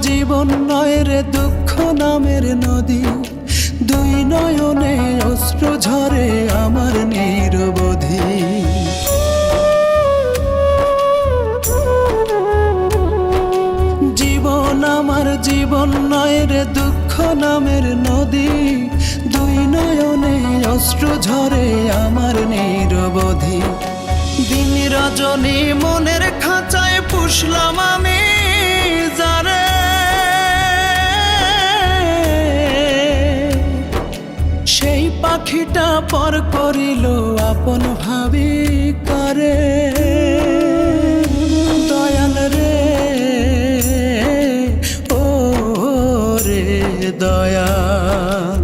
জীবন নয় রে দুঃখ নামের নদী। দুই নয়নে অশ্রু ঝরে আমার নিরবধি। জীবন আমার জীবন নয় রে দুঃখ নামের নদী। দুই নয়নে অশ্রু ঝরে আমার নিরবধি। দিন রজনী মনের পাখিটা পর করিল, আপন ভাবি করে। দয়াল রে, ও রে দয়াল।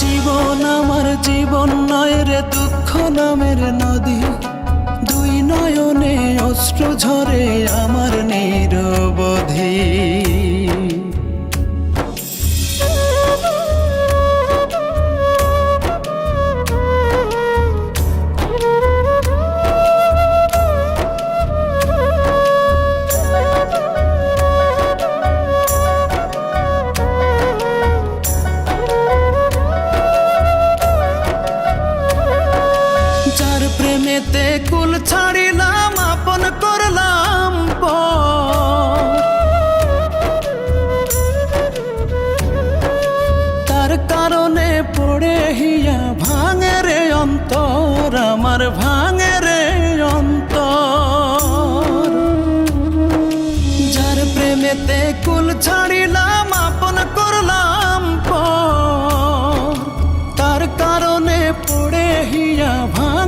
জীবন আমার জীবন নয় রে দুঃখ নামের নদী। দুই নয়নে অশ্রু ঝরে আমার প্রেমেতে কুল ছাড়িলাম, আপন করলাম। তার কারণে পড়ে হিয়া ভাঙে রে অন্তর, আমার ভাঙে রে অন্তর যার প্রেমেতে কুল ছাড়িলাম, আপন করলাম। তার কারণে পড়ে হিয়া ভাঙে